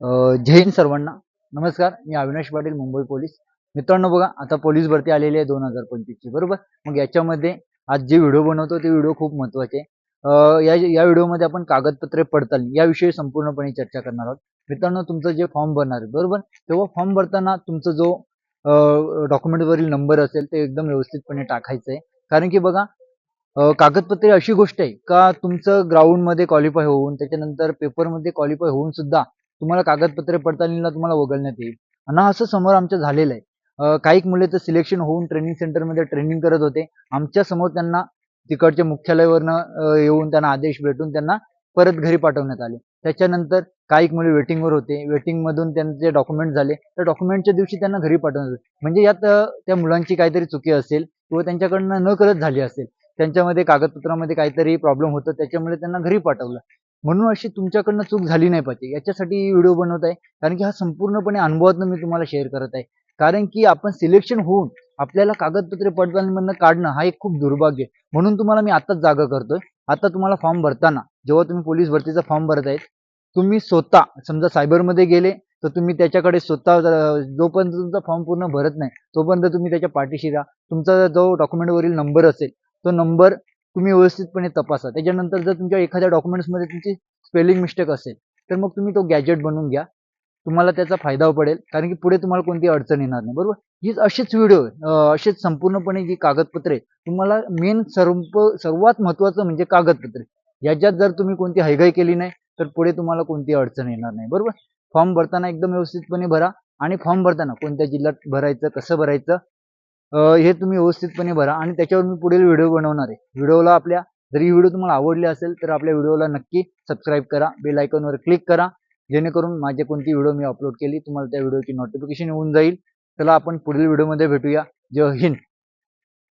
जैन जय हिंद सर्वांना. नमस्कार मी अविनाश पाटील मुंबई पोलीस. मित्रांनो बघा आता पोलीस भरती आलेली आहे दोन हजार पंचवीसची बरोबर? मग याच्यामध्ये आज जे व्हिडिओ बनवतो ते व्हिडिओ खूप महत्त्वाचे. या या व्हिडिओमध्ये आपण कागदपत्रे पडताळणी याविषयी संपूर्णपणे चर्चा करणार आहोत. मित्रांनो तुमचं जे फॉर्म भरणार आहे बरोबर? तेव्हा फॉर्म भरताना तुमचा जो डॉक्युमेंटवरील नंबर असेल ते एकदम व्यवस्थितपणे टाकायचं आहे. कारण की बघा कागदपत्रे अशी गोष्ट आहे का तुमचं ग्राउंडमध्ये क्वालिफाय होऊन त्याच्यानंतर पेपरमध्ये क्वालिफाय होऊन सुद्धा तुम्हाला कागदपत्रे पडताळणीला तुम्हाला वगळण्यात येईल. आणि असं समोर आमच्या झालेलं आहे. काही मुले तर सिलेक्शन होऊन ट्रेनिंग सेंटरमध्ये ट्रेनिंग करत होते. आमच्यासमोर त्यांना तिकडच्या मुख्यालयावरनं येऊन त्यांना आदेश भेटून त्यांना परत घरी पाठवण्यात आले. त्याच्यानंतर काही मुले वेटिंगवर होते. वेटिंगमधून त्यांचे डॉक्युमेंट झाले. तर डॉक्युमेंटच्या दिवशी त्यांना घरी पाठवण्यात आले. म्हणजे यात त्या मुलांची काहीतरी चुकी असेल किंवा त्यांच्याकडनं न करत झाली असेल त्यांच्यामध्ये कागदपत्रामध्ये काहीतरी प्रॉब्लेम होतं त्याच्यामुळे त्यांना घरी पाठवलं. म्हणून अशी तुमच्याकडनं चूक झाली नाही पाहिजे. याच्यासाठी व्हिडिओ बनवत आहे. कारण की हा संपूर्णपणे अनुभवातून मी तुम्हाला शेअर करत आहे. कारण की आपण सिलेक्शन होऊन आपल्याला कागदपत्रे पडताळणीमधनं काढणं हा एक खूप दुर्भाग्य आहे. म्हणून तुम्हाला मी आताच जागा करतोय. आता तुम्हाला फॉर्म भरताना जेव्हा तुम्ही पोलीस भरतीचा फॉर्म भरत आहेत तुम्ही स्वतः समजा सायबरमध्ये गेले तर तुम्ही त्याच्याकडे स्वतः जोपर्यंत तुमचा फॉर्म पूर्ण भरत नाही तोपर्यंत तुम्ही त्याच्या पाठीशी राहा. तुमचा जो डॉक्युमेंटवरील नंबर असेल तो नंबर तुम्ही व्यवस्थितपणे तपासा. त्याच्यानंतर जर तुमच्या एखाद्या डॉक्युमेंट्समध्ये तुमची स्पेलिंग मिस्टेक असेल तर मग तुम्ही तो गॅजेट बनवून घ्या. तुम्हाला त्याचा फायदा पडेल कारण की पुढे तुम्हाला कोणती अडचण येणार नाही बरोबर? हीच अशीच व्हिडिओ अशीच संपूर्णपणे जी कागदपत्रे तुम्हाला मेन सर्व सर्वात महत्त्वाचं म्हणजे कागदपत्रे. याच्यात जर तुम्ही कोणती हैगाई केली नाही तर पुढे तुम्हाला कोणती अडचण येणार नाही बरोबर? फॉर्म भरताना एकदम व्यवस्थितपणे भरा आणि फॉर्म भरताना कोणत्या जिल्ह्यात भरायचं कसं भरायचं हे तुम्ही व्यवस्थितपणे भरा आणि त्याच्यावर मी पुढील व्हिडिओ बनवणार आहे. व्हिडिओला आपल्या जर ही व्हिडिओ तुम्हाला आवडली असेल तर आपल्या व्हिडिओला नक्की सबस्क्राईब करा बेल आयकॉनवर क्लिक करा जेणेकरून माझे कोणती व्हिडिओ मी अपलोड केली तुम्हाला त्या व्हिडिओची नोटिफिकेशन येऊन जाईल. चला आपण पुढील व्हिडिओमध्ये भेटूया. जय हिंद.